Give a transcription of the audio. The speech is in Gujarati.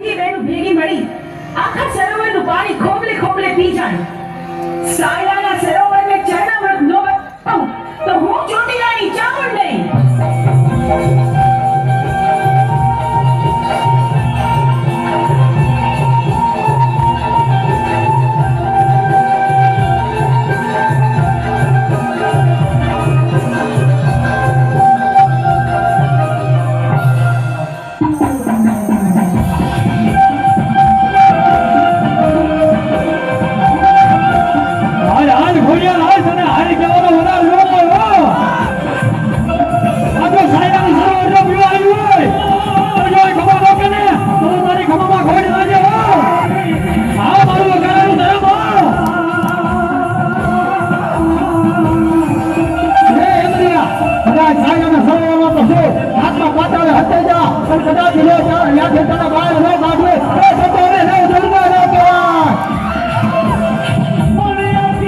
બધી ભેગી મળી. આખા સરોવરનું પાણી ખોબલે ખોબલે પી જાય. સાયલાના સરોવરને સરયામાં પશુ હાથમાં પાટાળે હટાઈ જા પણ કદાચ